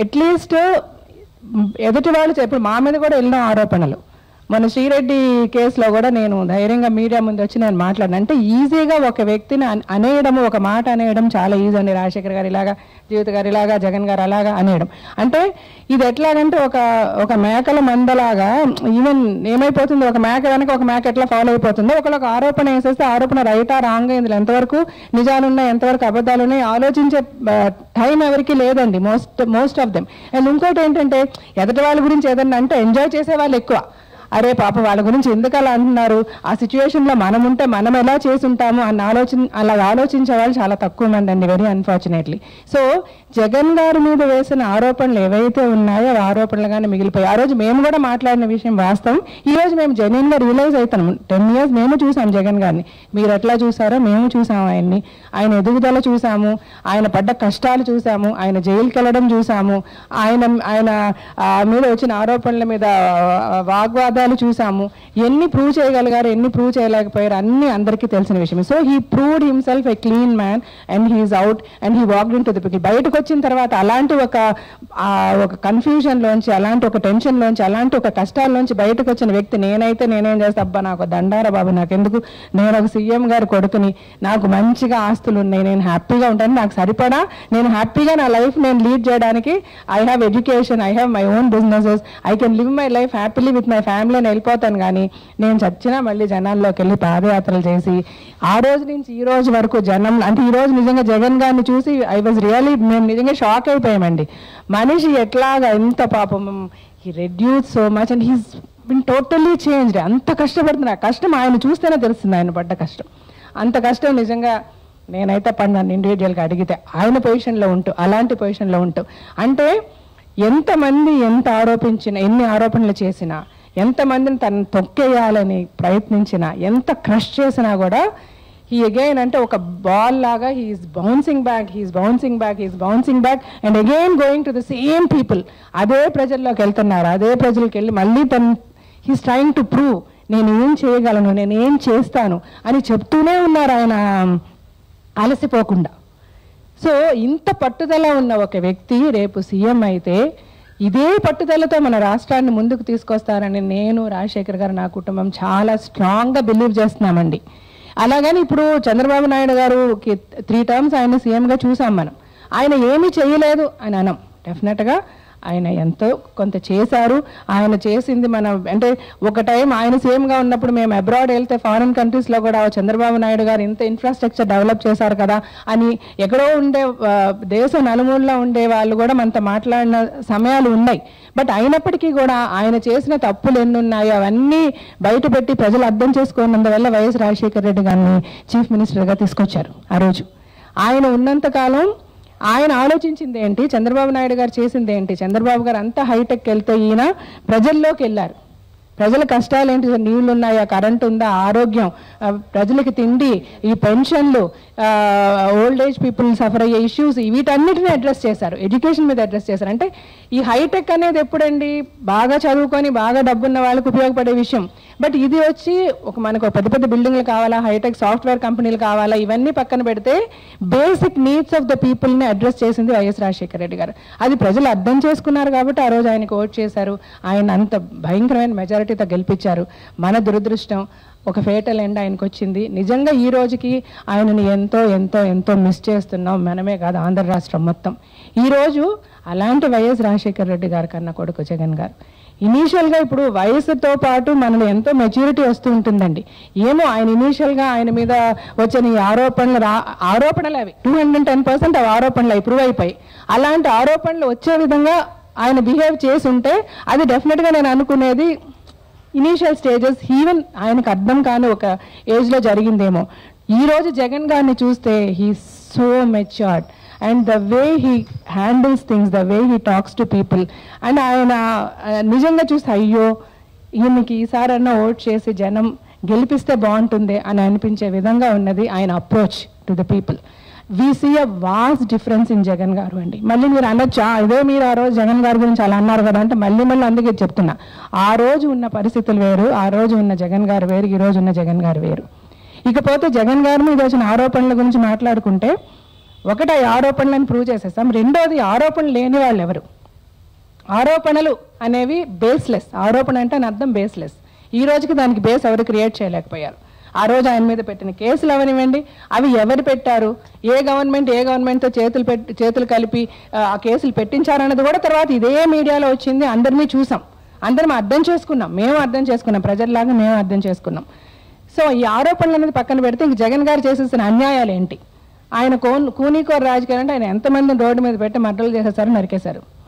At least ఎదుటి వాళ్ళు చె- ఇప్పుడు మా మీద కూడా ఎన్నో ఆరోపణలు. మన శ్రీరెడ్డి కేసులో కూడా నేను ధైర్యంగా మీడియా ముందు వచ్చి నేను మాట్లాడిన. అంటే ఈజీగా ఒక వ్యక్తిని అనేయడం ఒక మాట అనేయడం చాలా ఈజీ అండి. రాజశేఖర్ గారు ఇలాగా జీవిత గారు ఇలాగా జగన్ గారు అలాగా అనేయడం. అంటే ఇది ఎట్లాగంటే ఒక ఒక మేకల మందలాగా ఈవెన్ ఏమైపోతుంది? ఒక మేక కనుక ఒక మేక ఎట్లా ఫాలో అయిపోతుందో ఒకళ్ళొక ఆరోపణ వేసేస్తే ఆరోపణ రైటా రాంగ్ ఇందులో ఎంతవరకు నిజాలున్నాయి ఎంతవరకు అబద్ధాలు ఉన్నాయి ఆలోచించే టైం ఎవరికి లేదండి. Most most of them. And ఇంకోటి ఏంటంటే ఎదుటి వాళ్ళ గురించి ఏదన్నా అంటే ఎంజాయ్ చేసే వాళ్ళు ఎక్కువ. అరే పాప వాళ్ళ గురించి ఎందుకు అలా అంటున్నారు? ఆ సిచ్యువేషన్లో మనం ఉంటే మనం ఎలా చేసి ఉంటాము అన్న ఆలోచన అలా ఆలోచించే వాళ్ళు చాలా తక్కువ మంది అండి వెరీ అన్ఫార్చునేట్లీ సో జగన్ గారి మీద వేసిన ఆరోపణలు ఏవైతే ఉన్నాయో అవి ఆరోపణలుగానే మిగిలిపోయాయి. ఆ రోజు మేము కూడా మాట్లాడిన విషయం వాస్తవం. ఈ రోజు మేము జెన్యున్గా రియలైజ్ అవుతాం టెన్ ఇయర్స్ మేము చూసాం జగన్ గారిని. మీరు ఎట్లా చూసారో మేము చూసాం ఆయన్ని. ఆయన ఎదుగుదల చూసాము. ఆయన పడ్డ కష్టాలు చూసాము. ఆయన జైలుకి వెళ్ళడం చూసాము. ఆయన ఆయన మీద వచ్చిన ఆరోపణల మీద వాగ్వాదం వాగ్వాదాలు చూసాము ఎన్ని ప్రూవ్ చేయగలిగారు ఎన్ని ప్రూవ్ చేయలేకపోయారు అన్ని అందరికీ తెలిసిన విషయం so he proved himself a clean man and he's out and he walked into the pickle బయటకు వచ్చిన తర్వాత అలాంటి ఒక ఒక కన్ఫ్యూజన్లోంచి అలాంటి ఒక టెన్షన్ లోంచి అలాంటి ఒక కష్టాల్లోంచి బయటకు వచ్చిన వ్యక్తి నేనైతే నేనేం చేస్తా అబ్బా నాకు దండార బాబు నాకెందుకు? నేను ఒక సీఎం గారు కొడుకుని నాకు మంచిగా ఆస్తులు ఉన్నాయి నేను హ్యాపీగా ఉంటాను నాకు సరిపడా నేను హ్యాపీగా నా లైఫ్ నేను లీడ్ చేయడానికి I have education I have my own businesses I can live my life happily with my family అని వెళ్ళిపోతాను కానీ నేను చచ్చినా మళ్ళీ జనాల్లోకి వెళ్ళి పాదయాత్రలు చేసి ఆ రోజు నుంచి ఈ రోజు వరకు జనం అంటే ఈ రోజు నిజంగా జగన్ గారిని చూసి ఐ వాజ్ రియలీ మేము నిజంగా షాక్ అయిపోయామండి. మనిషి ఎట్లాగా ఎంత పాపం he reduce so much and he's been totally changed అంత కష్టపడుతున్నా. కష్టం ఆయన చూస్తేనే తెలుస్తుంది ఆయన పడ్డ కష్టం. అంత కష్టం నిజంగా నేనైతే పడినాను ఇండివిజువల్గా అడిగితే. ఆయన పొజిషన్లో ఉంటూ అలాంటి పొజిషన్లో ఉంటూ. అంటే ఎంతమంది ఎంత ఆరోపించినా ఎన్ని ఆరోపణలు చేసినా ఎంతమందిని తను తొక్కేయాలని ప్రయత్నించినా ఎంత క్రష్ చేసినా కూడా హీ అగైన్ అంటే ఒక బాల్ లాగా he's bouncing back he's bouncing back he's bouncing back and again going to the same people అదే ప్రజల్లోకి వెళ్తున్నారు అదే ప్రజలకు వెళ్ళి మళ్ళీ తను హీస్ ట్రయింగ్ టు ప్రూవ్ నేను ఏం చేయగలను నేను ఏం చేస్తాను అని చెప్తూనే ఉన్నారు ఆయన. అలసిపోకుండా. సో ఇంత పట్టుదల ఉన్న ఒక వ్యక్తి రేపు సీఎం అయితే ఇదే పట్టుదలతో మన రాష్ట్రాన్ని ముందుకు తీసుకొస్తారని నేను రాజశేఖర్ గారు నా కుటుంబం చాలా స్ట్రాంగ్గా బిలీవ్ చేస్తున్నామండి. అలాగని ఇప్పుడు చంద్రబాబు నాయుడు గారు త్రీ టర్మ్స్ ఆయన సీఎంగా చూసాం మనం. ఆయన ఏమీ చేయలేదు అని అనం. డెఫినెట్గా ఆయన ఎంతో కొంత చేశారు. ఆయన చేసింది మనం అంటే ఒక టైం ఆయన సేమ్గా ఉన్నప్పుడు మేము అబ్రాడ్ వెళ్తే ఫారిన్ కంట్రీస్లో కూడా చంద్రబాబు నాయుడు గారు ఇంత ఇన్ఫ్రాస్ట్రక్చర్ డెవలప్ చేశారు కదా అని ఎక్కడో ఉండే దేశ నలుమూలలో ఉండే వాళ్ళు కూడా మనతో మాట్లాడిన సమయాలు ఉన్నాయి. బట్ అయినప్పటికీ కూడా ఆయన చేసిన తప్పులు ఎన్ని ఉన్నాయో అవన్నీ బయటపెట్టి ప్రజలు అర్థం చేసుకున్నందువల్ల వైఎస్ రాజశేఖర రెడ్డి గారిని చీఫ్ మినిస్టర్గా తీసుకొచ్చారు ఆ రోజు. ఆయన ఉన్నంతకాలం ఆయన ఆలోచించింది ఏంటి చంద్రబాబు నాయుడు గారు చేసింది ఏంటి చంద్రబాబు గారు అంత హైటెక్ వెళ్తే ఈయన ప్రజల్లోకి వెళ్ళారు. ప్రజల కష్టాలు ఏంటి నీళ్ళు ఉన్నాయా కరెంట్ ఉందా? ఆరోగ్యం? ప్రజలకి తిండి ఈ పెన్షన్లు ఓల్డ్ ఏజ్ పీపుల్ సఫర్ అయ్యే ఇష్యూస్ వీటన్నిటిని అడ్రస్ చేశారు. ఎడ్యుకేషన్ మీద అడ్రస్ చేశారు. అంటే ఈ హైటెక్ అనేది ఎప్పుడండి? బాగా చదువుకొని బాగా డబ్బున్న వాళ్ళకు ఉపయోగపడే విషయం. బట్ ఇది వచ్చి ఒక మనకు పెద్ద పెద్ద బిల్డింగ్లు కావాలా? హైటెక్ సాఫ్ట్వేర్ కంపెనీలు కావాలా? ఇవన్నీ పక్కన పెడితే బేసిక్ నీడ్స్ ఆఫ్ ద పీపుల్ని అడ్రస్ చేసింది వైఎస్ రాజశేఖర రెడ్డి గారు. అది ప్రజలు అర్థం చేసుకున్నారు కాబట్టి ఆ రోజు ఆయనకు ఓట్ చేశారు. ఆయన అంత భయంకరమైన మెజారిటీ మెజారిటీతో గెలిపించారు. మన దురదృష్టం ఒక ఫేటల్ ఎండ్ ఆయనకు వచ్చింది నిజంగా ఈ రోజుకి ఆయనని ఎంతో ఎంతో ఎంతో మిస్ చేస్తున్నాం. మనమే కాదు ఆంధ్ర రాష్ట్రం మొత్తం. ఈ రోజు అలాంటి వైఎస్ రాజశేఖర రెడ్డి గారి కన్నా కొడుకు జగన్ గారు. ఇనీషియల్గా ఇప్పుడు వయసుతో పాటు మనలో ఎంతో మెచ్యూరిటీ వస్తూ ఉంటుందండి. ఏమో ఆయన ఇనీషియల్గా ఆయన మీద వచ్చిన ఈ ఆరోపణలు రా ఆరోపణలు అవి. టూ హండ్రెడ్ టెన్ పర్సెంట్ అవి ఆరోపణలు ఇంప్రూవ్ అయిపోయి అలాంటి ఆరోపణలు వచ్చే విధంగా ఆయన బిహేవ్ చేసి ఉంటే అది డెఫినెట్గా నేను అనుకునేది ఇనీషియల్ స్టేజెస్ ఈవెన్ ఆయనకు అర్థం కాని ఒక ఏజ్లో జరిగిందేమో. ఈ రోజు జగన్ గారిని చూస్తే he so matured and the way he handles things the way he talks to people and ఆయన నిజంగా చూస్తే అయ్యో ఈయనకి ఈసారన్నా ఓట్ చేసి జనం గెలిపిస్తే బాగుంటుంది అని అనిపించే విధంగా ఉన్నది ఆయన approach to the people we see a vast difference in Jagan garu అండి. మళ్ళీ మీరు అనొచ్చా? ఇదే మీరు ఆ రోజు జగన్ గారి గురించి అలా అన్నారు కదా అంటే మళ్ళీ మళ్ళీ అందుకే చెప్తున్నా. ఆ రోజు ఉన్న పరిస్థితులు వేరు ఆ రోజు ఉన్న జగన్ గారు వేరు ఈ రోజు ఉన్న జగన్ గారు వేరు. ఇకపోతే జగన్ గారి మీద వచ్చిన ఆరోపణల గురించి మాట్లాడుకుంటే ఒకటి ఆ ఆరోపణలను ప్రూవ్ చేసేస్తాం. రెండోది ఆరోపణలు లేని వాళ్ళు ఎవరు? ఆరోపణలు అనేవి బేస్లెస్ ఆరోపణ అంటే అని అర్థం బేస్లెస్ ఈ రోజుకి దానికి బేస్ ఎవరు క్రియేట్ చేయలేకపోయారు? ఆ రోజు ఆయన మీద పెట్టిన కేసులు అవనివ్వండి. అవి ఎవరు పెట్టారు? ఏ గవర్నమెంట్ ఏ గవర్నమెంట్తో చేతులు పెట్టి చేతులు కలిపి ఆ, కేసులు పెట్టించారన్నది కూడా తర్వాత ఇదే మీడియాలో వచ్చింది. అందరినీ చూసాం. అందరం అర్థం చేసుకున్నాం. మేము అర్థం చేసుకున్నాం. ప్రజల్లాగా మేము అర్థం చేసుకున్నాం. సో ఈ ఆరోపణలు అనేది పక్కన పెడితే ఇంక జగన్ గారు చేసేసిన అన్యాయాలు ఏంటి ఆయన కోన్ కూనీకోర రాజకీయాలు అంటే ఆయన ఎంతమందిని రోడ్డు మీద పెట్టి మర్డర్లు చేసేసారు నరికేశారు.